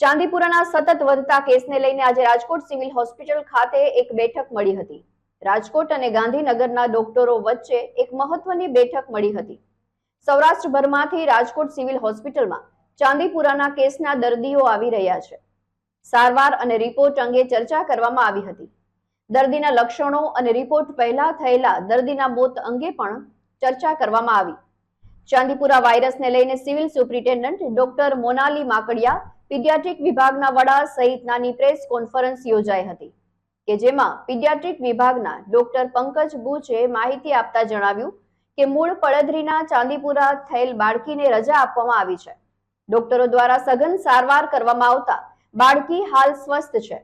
ચાંદીપુરાના સતત વધતા કેસને લઈને આજે રાજકોટ સિવિલ હોસ્પિટલ ખાતે એક બેઠક મળી હતી. રાજકોટ અને ગાંધીનગરના ડોક્ટરો વચ્ચે એક મહત્વની બેઠક મળી હતી. સૌરાષ્ટ્રભરમાંથી રાજકોટ સિવિલ હોસ્પિટલમાં ચાંદીપુરાના કેસના દર્દીઓ આવી રહ્યા છે. સારવાર અને રિપોર્ટ અંગે ચર્ચા કરવામાં આવી હતી. દર્દીના લક્ષણો અને રિપોર્ટ પહેલા થયેલા દર્દીના મોત અંગે પણ ચર્ચા કરવામાં આવી. ચાંદીપુરા વાયરસને લઈને civil superintendent doctor Monali Makadia paediatric વિભાગના વડા સહિતનાની પ્રેસ કોન્ફરન્સ યોજાઈ હતી, કે જેમાં પીડિયાટ્રિક વિભાગના ડોક્ટર પંકજ બુચે માહિતી આપતા જણાવ્યું કે મૂળ પડધરીના ચાંદીપુરા થયેલ બાળકીને રજા આપવામાં આવી છે. ડોક્ટરો દ્વારા સઘન સારવાર કરવામાં આવતા બાળકી હાલ સ્વસ્થ છે.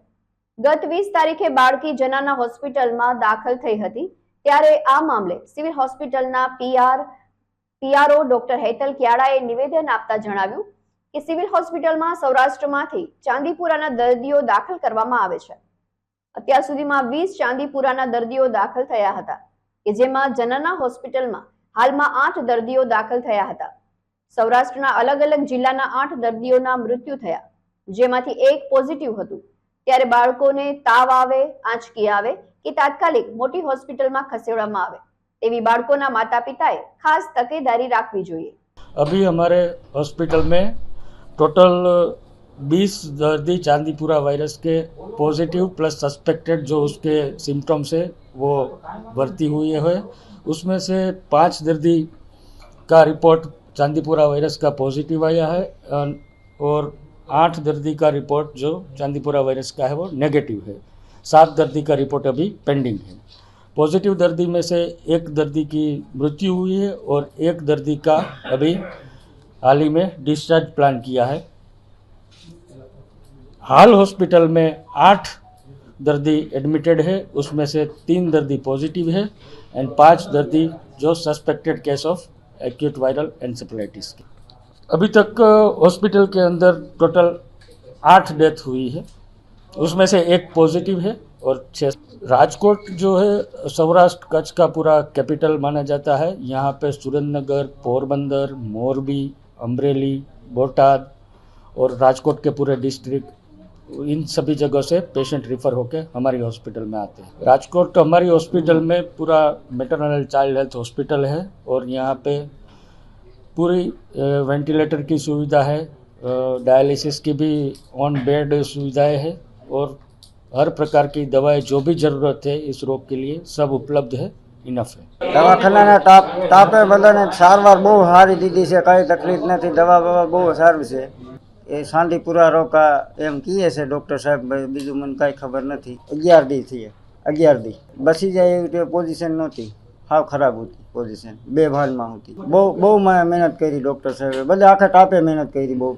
ગત વીસ તારીખે બાળકી જનાના હોસ્પિટલમાં દાખલ થઈ હતી, ત્યારે આ મામલે સિવિલ હોસ્પિટલના પીઆર પીઆરઓ ડોક્ટર હેતલ ક્યાડાએ નિવેદન આપતા જણાવ્યું કે સિવિલ હોસ્પિટલમાં સૌરાષ્ટ્રમાંથી ચાંદીપુરાના દર્દીઓ દાખલ કરવામાં આવે છે. અત્યાર સુધીમાં વીસ ચાંદીપુરાના દર્દીઓ દાખલ થયા હતા, કે જેમાં જનના હોસ્પિટલમાં હાલમાં આઠ દર્દીઓ દાખલ થયા હતા. સૌરાષ્ટ્રના અલગ અલગ જિલ્લાના આઠ દર્દીઓના મૃત્યુ થયા, જેમાંથી એક પોઝિટિવ હતું. ત્યારે બાળકોને તાવ આવે, આંચકી આવે કે તાત્કાલિક મોટી હોસ્પિટલમાં ખસેડવામાં આવે એવી બાળકોના માતા પિતાએ ખાસ તકેદારી રાખવી જોઈએ. અભી હમારે હોસ્પિટલ મેં टोटल बीस दर्दी चांदीपुरा वायरस के पॉजिटिव प्लस सस्पेक्टेड जो उसके सिम्टम्स है, वो भर्ती हुए हैं। उसमें से पाँच दर्दी का रिपोर्ट चांदीपुरा वायरस का पॉजिटिव आया है और आठ दर्दी का रिपोर्ट जो चांदीपुरा वायरस का है, वो नेगेटिव है। सात दर्दी का रिपोर्ट अभी पेंडिंग है। पॉजिटिव दर्दी में से एक दर्दी की मृत्यु हुई है, और एक दर्दी का अभी हाल ही में डिस्चार्ज प्लान किया है। हाल हॉस्पिटल में आठ दर्दी एडमिटेड है, उसमें से तीन दर्दी पॉजिटिव है एंड पाँच दर्दी जो suspected case of acute viral encephalitis के। अभी तक हॉस्पिटल के अंदर टोटल आठ डेथ हुई है। उसमें से एक पॉजिटिव है और छः राजकोट जो है, सौराष्ट्र कच्छ का पूरा कैपिटल माना जाता है। यहाँ पे सुरेंद्रनगर, पोरबंदर, मोरबी अमरेली, बोटाद और राजकोट के पूरे डिस्ट्रिक्ट इन सभी जगहों से पेशेंट रिफ़र होकर हमारी हॉस्पिटल में आते हैं। राजकोट तो हमारी हॉस्पिटल में पूरा मेटरनल चाइल्ड हेल्थ हॉस्पिटल है और यहाँ पे पूरी वेंटिलेटर की सुविधा है डायलिसिस की भी ऑन बेड सुविधाएँ है और हर प्रकार की दवाएँ जो भी ज़रूरत है इस रोग के लिए सब उपलब्ध है। ઇનફ છે. દવાખાનાના તાપ તાપે બધાને સારવાર બહુ સારી દીધી છે, કાંઈ તકલીફ નથી, દવા બવા બહુ સારી છે. એ શાંતિપુરા રોકા એમ કહીએ છે ડૉક્ટર સાહેબ બીજું મને કાંઈ ખબર નથી. અગિયાર દી થઈ અગિયાર દી. બસી જાય એવી પોઝિશન નહોતી. હાવ ખરાબ હતી પોઝિશન બે ભાનમાં હતી. બહુ બહુ મહેનત કરી ડૉક્ટર સાહેબે. બધા આખા તાપે મહેનત કરી બહુ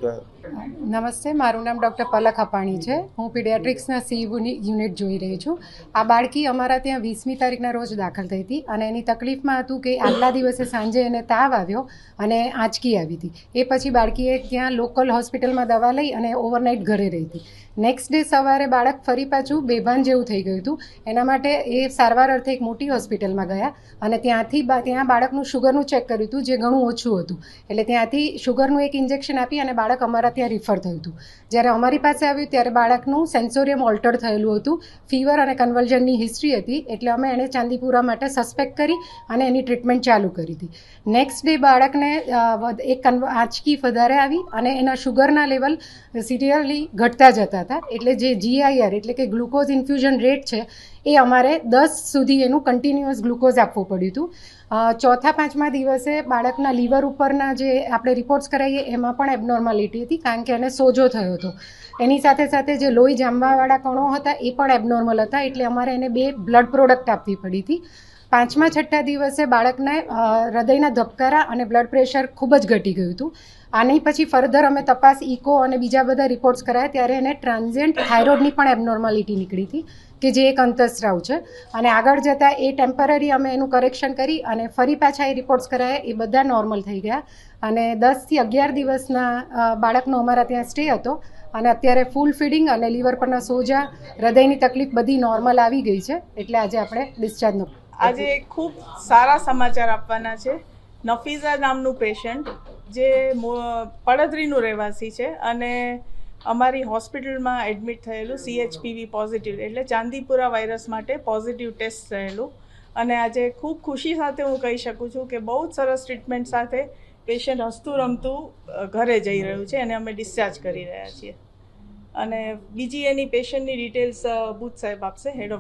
નમસ્તે, મારું નામ ડૉક્ટર પલક અપાણી છે. હું પીડિયાટ્રિક્સના સી યુનિટ જોઈ રહી છું. આ બાળકી અમારા ત્યાં વીસમી તારીખના રોજ દાખલ થઈ હતી અને એની તકલીફમાં હતું કે આગલા દિવસે સાંજે એને તાવ આવ્યો અને આંચકી આવી હતી. એ પછી બાળકીએ ત્યાં લોકલ હોસ્પિટલમાં દવા લઈ અને ઓવરનાઇટ ઘરે રહી હતી. નેક્સ્ટ ડે સવારે બાળક ફરી પાછું બેભાન જેવું થઈ ગયું હતું. એના માટે એ સારવાર અર્થે એક મોટી હોસ્પિટલમાં ગયા અને ત્યાંથી ત્યાં બાળકનું શુગરનું ચેક કર્યું હતું, જે ઘણું ઓછું હતું. એટલે ત્યાંથી શુગરનું એક ઇન્જેક્શન આપી અને બાળક અમારા ત્યાં રિફર થયું હતું. જ્યારે અમારી પાસે આવ્યું ત્યારે બાળકનું સેન્સોરિયમ ઓલ્ટર થયેલું હતું. ફીવર અને કન્વલ્જનની હિસ્ટ્રી હતી, એટલે અમે એણે ચાંદીપુરા માટે સસ્પેક્ટ કરી અને એની ટ્રીટમેન્ટ ચાલુ કરી હતી. નેક્સ્ટ ડે બાળકને એક આંચકી વધારે આવી અને એના શુગરના લેવલ સિરિયરલી ઘટતા જતા હતા. એટલે જે જીઆઈઆર એટલે કે ગ્લુકોઝ ઇન્ફ્યુઝન રેટ છે એ અમારે દસ સુધી એનું કન્ટિન્યુઅસ ગ્લુકોઝ આપવું પડ્યું હતું. ચોથા પાંચમા દિવસે બાળકના લીવર ઉપરના જે આપણે રિપોર્ટ્સ કરાવીએ એમાં પણ એબનોર્માલિટી હતી કારણ કે એને સોજો થયો હતો. એની સાથે સાથે જે લોહી જામવાવાળા કણો હતા એ પણ એબનોર્મલ હતા એટલે અમારે એને બે બ્લડ પ્રોડક્ટ આપવી પડી હતી. પાંચમા છઠ્ઠા દિવસે બાળકને હૃદયના ધબકારા અને બ્લડ પ્રેશર ખૂબ જ ઘટી ગયું હતું. આની પછી ફર્ધર અમે તપાસ ઇકો અને બીજા બધા રિપોર્ટ્સ કરાયા, ત્યારે એને ટ્રાન્ઝિયન્ટ થાઇરોઇડની પણ એબનોર્માલિટી નીકળી હતી, કે જે એક અંતસ્રાવ છે. અને આગળ જતાં એ ટેમ્પરરી અમે એનું કરેક્શન કરી અને ફરી પાછા એ રિપોર્ટ્સ કરાયા, એ બધા નોર્મલ થઈ ગયા. અને દસથી અગિયાર દિવસના બાળકનો અમારા ત્યાં સ્ટે હતો. અને અત્યારે ફૂલ ફીડિંગ અને લીવર પરના સોજા, હૃદયની તકલીફ બધી નોર્મલ આવી ગઈ છે. એટલે આજે આપણે ડિસ્ચાર્જનો આજે ખૂબ સારા સમાચાર આપવાના છે. નફીઝા નામનું પેશન્ટ જે પડદરીનું રહેવાસી છે અને અમારી હોસ્પિટલમાં એડમિટ થયેલું સીએચપીવી પોઝિટિવ એટલે ચાંદીપુરા વાયરસ માટે પોઝિટિવ ટેસ્ટ થયેલું. અને આજે ખૂબ ખુશી સાથે હું કહી શકું છું કે બહુ જ સરસ ટ્રીટમેન્ટ સાથે પેશન્ટ હસતું રમતું ઘરે જઈ રહ્યું છે અને અમે ડિસ્ચાર્જ કરી રહ્યા છીએ. અને બીજી એની પેશન્ટની ડિટેલ્સ બુથ સાહેબ આપશે હેડ ઓફ